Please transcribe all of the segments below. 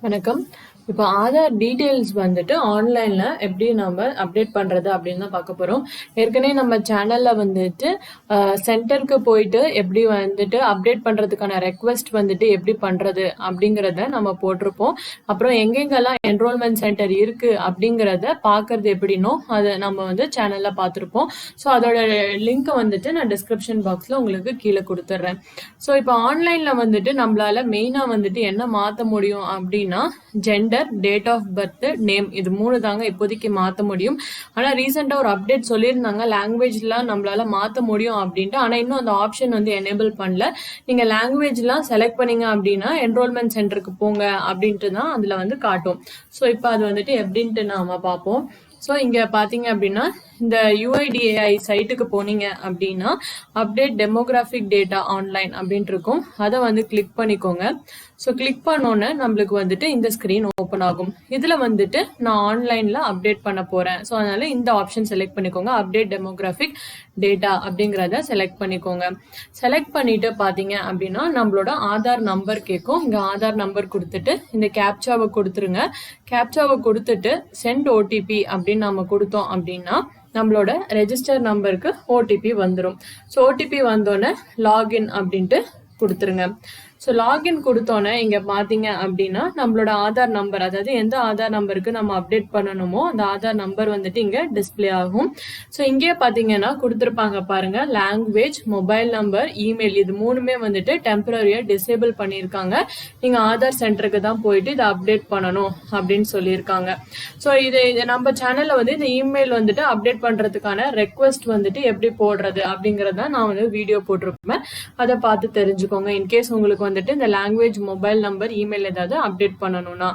வணக்கம். இப்போ ஆதார் டீட்டெயில்ஸ் வந்துட்டு ஆன்லைனில் எப்படி நம்ம அப்டேட் பண்ணுறது அப்படின்னு தான் பார்க்க போகிறோம் ஏற்கனவே நம்ம சேனலில் வந்துட்டு சென்டருக்கு போயிட்டு எப்படி வந்துட்டு அப்டேட் பண்ணுறதுக்கான ரெக்வெஸ்ட் வந்துட்டு எப்படி பண்ணுறது அப்படிங்கிறத நம்ம போட்டிருப்போம். அப்புறம் எங்கெங்கெல்லாம் என்ரோல்மெண்ட் சென்டர் இருக்குது அப்படிங்கிறத பார்க்கறது எப்படினோ அதை நம்ம வந்து சேனலில் பார்த்துருப்போம். ஸோ அதோட லிங்க்கை வந்துட்டு நான் டிஸ்கிரிப்ஷன் பாக்ஸில் உங்களுக்கு கீழே கொடுத்துட்றேன். ஸோ இப்போ ஆன்லைனில் வந்துட்டு நம்மளால மெயினாக வந்துட்டு என்ன மாற்ற முடியும் அப்படின்னா gender gender date of birth name இது மூணு தாங்க இப்போதைக்கு மாற்ற முடியும். ஆனால் ரீசெண்டாக ஒரு அப்டேட் சொல்லியிருந்தாங்க லாங்குவேஜ்லாம் நம்மளால மாற்ற முடியும் அப்படின்ட்டு. ஆனால் இன்னும் அந்த ஆப்ஷன் வந்து எனேபிள் பண்ணல. நீங்கள் லாங்குவேஜ்லாம் செலக்ட் பண்ணீங்க அப்படின்னா என்ரோல்மெண்ட் சென்டருக்கு போங்க அப்படின்ட்டு தான் அதில் வந்து காட்டும். ஸோ இப்போ அது வந்துட்டு எப்படின்ட்டு நாம் பார்ப்போம். ஸோ இங்கே பார்த்தீங்க அப்படின்னா இந்த யூஐடிஏஐ சைட்டுக்கு போனீங்க அப்படின்னா அப்டேட் டெமோகிராஃபிக் டேட்டா ஆன்லைன் அப்படின்ட்டு இருக்கும். அதை வந்து கிளிக் பண்ணிக்கோங்க. ஸோ கிளிக் பண்ணோன்னே நம்மளுக்கு வந்துட்டு இந்த ஸ்க்ரீன் ஓப்பன் ஆகும். இதில் வந்துட்டு நான் ஆன்லைனில் அப்டேட் பண்ண போகிறேன் ஸோ அதனால இந்த ஆப்ஷன் செலக்ட் பண்ணிக்கோங்க. அப்டேட் டெமோகிராஃபிக் டேட்டா அப்படிங்கிறத செலக்ட் பண்ணிக்கோங்க. செலக்ட் பண்ணிட்டு பார்த்தீங்க அப்படின்னா நம்மளோட ஆதார் நம்பர் கேட்கும் இங்கே ஆதார் நம்பர் கொடுத்துட்டு இந்த கேப்சாவை கொடுத்துருங்க. கேப்சாவை கொடுத்துட்டு சென்ட் ஓடிபி அப்படின்னு நம்ம கொடுத்தோம் அப்படின்னா நம்மளோட ரெஜிஸ்டர் நம்பருக்கு ஓடிபி வந்துடும் ஸோ ஓடிபி வந்தோடனே லாகின் அப்படின்ட்டு கொடுத்துருங்க. ஸோ லாகின் கொடுத்தோன்னே இங்கே பார்த்தீங்க அப்படின்னா நம்மளோட ஆதார் நம்பர் அதாவது எந்த ஆதார் நம்பருக்கு நம்ம அப்டேட் பண்ணணுமோ அந்த ஆதார் நம்பர் வந்துட்டு இங்கே டிஸ்பிளே ஆகும். ஸோ இங்கே பார்த்தீங்கன்னா கொடுத்துருப்பாங்க பாருங்க லாங்குவேஜ் மொபைல் நம்பர் இமெயில் இது மூணுமே வந்துட்டு டெம்பரரியாக டிசேபிள் பண்ணியிருக்காங்க. நீங்கள் ஆதார் சென்டருக்கு தான் போயிட்டு இதை அப்டேட் பண்ணணும் அப்படின்னு சொல்லியிருக்காங்க. ஸோ இது நம்ம சேனலில் வந்து இந்த இமெயில் வந்துட்டு அப்டேட் பண்ணுறதுக்கான ரெக்வஸ்ட் வந்துட்டு எப்படி போடுறது அப்படிங்கிறத நான் வந்து வீடியோ போட்டிருப்பேன். அதை பார்த்து தெரிஞ்சுக்கோங்க. இன்கேஸ் உங்களுக்கு வந்துட்டு இந்த லாங்குவேஜ் மொபைல் நம்பர் இமெயில் ஏதாவது அப்டேட் பண்ணணும்னா.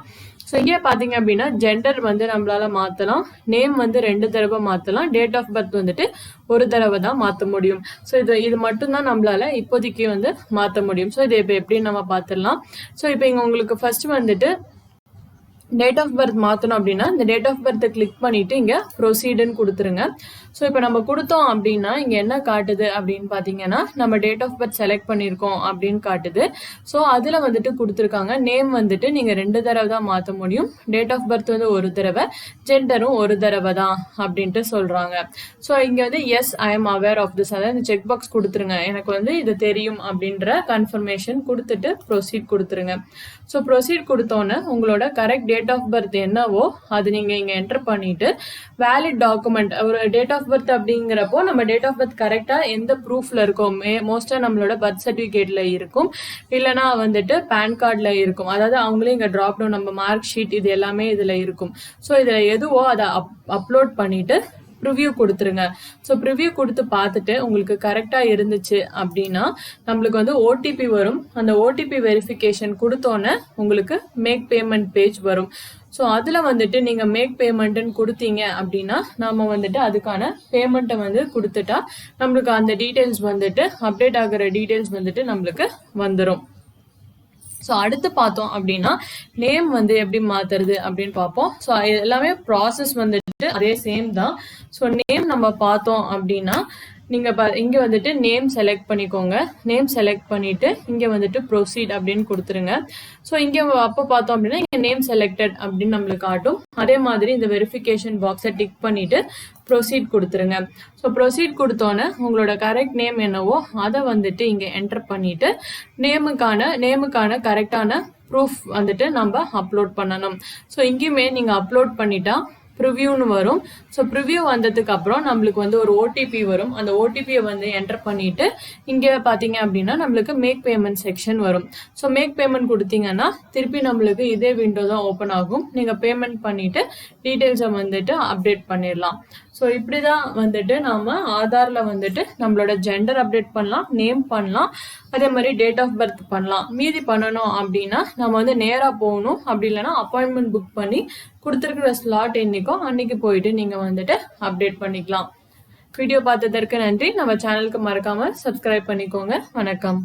ஸோ இங்கே பார்த்தீங்க அப்படின்னா ஜெண்டர் வந்து நம்மளால மாற்றலாம் நேம் வந்து ரெண்டு தடவை மாற்றலாம் டேட் ஆஃப் பர்த் வந்துட்டு ஒரு தடவை தான் மாற்ற முடியும். ஸோ இது இது மட்டும்தான் நம்மளால இப்போதைக்கு வந்து மாற்ற முடியும். ஸோ இதை இப்போ எப்படின்னு நம்ம பார்த்துடலாம்? ஸோ இப்போ இங்கே உங்களுக்கு ஃபர்ஸ்ட் வந்துட்டு டேட் ஆஃப் பர்த் மாற்றணும் அப்படின்னா இந்த டேட் ஆஃப் பர்த்தை கிளிக் பண்ணிவிட்டு இங்கே ப்ரொசீடுன்னு கொடுத்துருங்க. ஸோ இப்போ நம்ம கொடுத்தோம் அப்படின்னா இங்கே என்ன காட்டுது அப்படின்னு பார்த்தீங்கன்னா நம்ம டேட் ஆஃப் பர்த் செலக்ட் பண்ணியிருக்கோம் அப்படின்னு காட்டுது. ஸோ அதில் வந்துட்டு கொடுத்துருக்காங்க நேம் வந்துட்டு நீங்கள் ரெண்டு தடவை தான் மாற்ற முடியும். டேட் ஆஃப் பர்த் வந்து ஒரு தடவை ஜெண்டரும் ஒரு தடவை தான் அப்படின்ட்டு சொல்கிறாங்க ஸோ இங்கே வந்து yes I am aware of this அதாவது இந்த செக் பாக்ஸ் கொடுத்துருங்க. எனக்கு வந்து இது தெரியும் அப்படின்ற கன்ஃபர்மேஷன் கொடுத்துட்டு ப்ரொசீட் கொடுத்துருங்க. ஸோ ப்ரொசீட் கொடுத்தோன்னே உங்களோட கரெக்ட் டேட் ஆஃப் பர்த் என்னவோ அது நீங்கள் இங்கே என்டர் பண்ணிட்டு வேலிட் டாக்குமெண்ட் ஒரு டேட் ஆஃப் பர்த் அப்படிங்கிறப்போ நம்ம டேட் ஆஃப் பர்த் கரெக்டாக எந்த ப்ரூஃபில் இருக்கோம்? மோஸ்ட்டாக நம்மளோட பர்த் சர்டிஃபிகேட்டில் இருக்கும். இல்லைனா வந்துட்டு பேன் கார்டில் இருக்கும். அதாவது அவங்களே இங்கே ட்ராப் டவுன் நம்ம மார்க் ஷீட் இது எல்லாமே இதில் இருக்கும். ஸோ இதில் எதுவோ அதை அப் அப்லோட் பண்ணிவிட்டு ப்ரிவ்யூ கொடுத்துருங்க. ஸோ ப்ரிவ்யூ கொடுத்து பார்த்துட்டு உங்களுக்கு கரெக்டாக இருந்துச்சு அப்படின்னா நம்மளுக்கு வந்து ஓடிபி வரும். அந்த ஓடிபி வெரிஃபிகேஷன் கொடுத்தோன்னே உங்களுக்கு மேக் பேமெண்ட் பேஜ் வரும். ஸோ அதில் வந்துட்டு நீங்கள் மேக் பேமெண்ட்டுன்னு கொடுத்தீங்க அப்படின்னா நாம் வந்துட்டு அதுக்கான பேமெண்ட்டை வந்து கொடுத்துட்டா நம்மளுக்கு அந்த டீட்டெயில்ஸ் வந்துட்டு அப்டேட் ஆகிற டீட்டெயில்ஸ் வந்துட்டு நம்மளுக்கு வந்துடும் ஸோ அடுத்து பார்த்தோம் அப்படின்னா நேம் வந்து எப்படி மாற்றுறது அப்படின்னு பார்ப்போம். ஸோ எல்லாமே ப்ராசஸ் வந்துட்டு அதே சேம் தான். ஸோ நேம் நம்ம பார்த்தோம் அப்படின்னா நீங்கள் ப இங்கே வந்துட்டு நேம் செலக்ட் பண்ணிக்கோங்க. நேம் செலக்ட் பண்ணிவிட்டு இங்கே வந்துட்டு ப்ரொசீட் அப்படின்னு கொடுத்துருங்க. ஸோ இங்கே அப்போ பார்த்தோம் அப்படின்னா இங்கே நேம் செலக்டட் அப்படின்னு நம்மளுக்கு காட்டும். அதே மாதிரி இந்த வெரிஃபிகேஷன் பாக்ஸை டிக் பண்ணிவிட்டு ப்ரொசீட் கொடுத்துருங்க. ஸோ ப்ரொசீட் கொடுத்தோன்னே உங்களோட கரெக்ட் நேம் என்னவோ அதை வந்துட்டு இங்கே என்டர் பண்ணிவிட்டு நேமுக்கான நேமுக்கான கரெக்டான ப்ரூஃப் வந்துட்டு நம்ம அப்லோட் பண்ணணும். ஸோ இங்கேயுமே நீங்கள் அப்லோட் பண்ணிட்டா ப்ரிவ்யூன்னு வரும். ஸோ ப்ரிவ்யூ வந்ததுக்கு அப்புறம் நம்மளுக்கு வந்து ஒரு ஓடிபி வரும். அந்த ஓடிபியை வந்து என்டர் பண்ணிட்டு இங்கே பார்த்தீங்க அப்படின்னா நம்மளுக்கு மேக் பேமெண்ட் செக்ஷன் வரும். ஸோ மேக் பேமெண்ட் கொடுத்தீங்கன்னா திருப்பி நம்மளுக்கு இதே விண்டோ தான் ஓப்பன் ஆகும். நீங்கள் பேமெண்ட் பண்ணிட்டு டீட்டெயில்ஸை வந்துட்டு அப்டேட் பண்ணிடலாம். ஸோ இப்படி தான் வந்துட்டு நாம் ஆதாரில் வந்துட்டு நம்மளோட ஜெண்டர் அப்டேட் பண்ணலாம் நேம் பண்ணலாம் அதே மாதிரி டேட் ஆஃப் பர்த் பண்ணலாம். மீதி பண்ணணும் அப்படின்னா நம்ம வந்து நேராக போகணும். அப்படி இல்லைன்னா அப்பாயின்மெண்ட் புக் பண்ணி கொடுத்துருக்குற ஸ்லாட் என்றைக்கோ அன்னைக்கு போயிட்டு நீங்கள் வந்துட்டு அப்டேட் பண்ணிக்கலாம். வீடியோ பார்த்ததற்கு நன்றி. நம்ம சேனலுக்கு மறக்காமல் சப்ஸ்கிரைப் பண்ணிக்கோங்க. வணக்கம்.